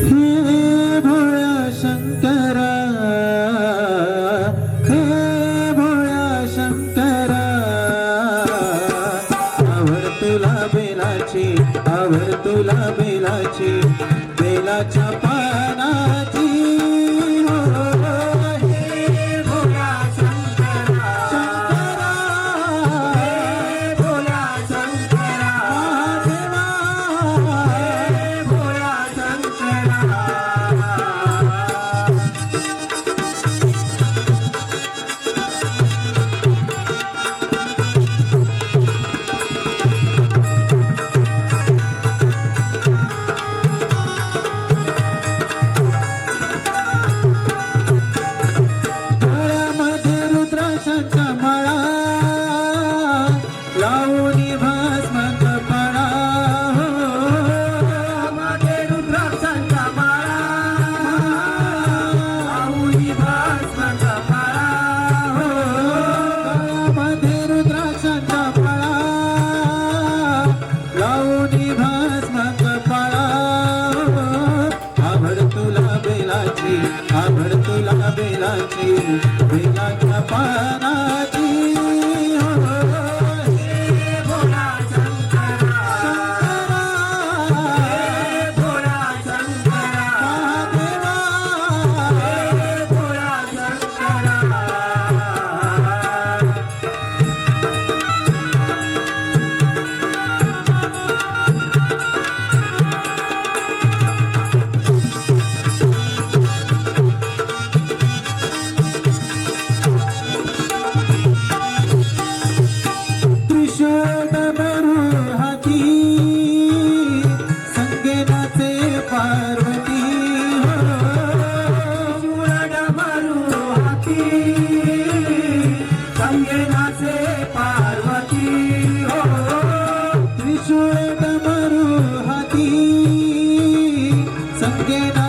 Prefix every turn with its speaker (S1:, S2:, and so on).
S1: हे भोळा शंकरा हे भोळा शंकरा आवर तुला बेलाची आवर तुला बेलाची बेलाच्या आभळतो बेलाची बेलाच्या पाना अंगणाचे पार्वती हो, हो त्रिशूळ डमरू हाती संगेना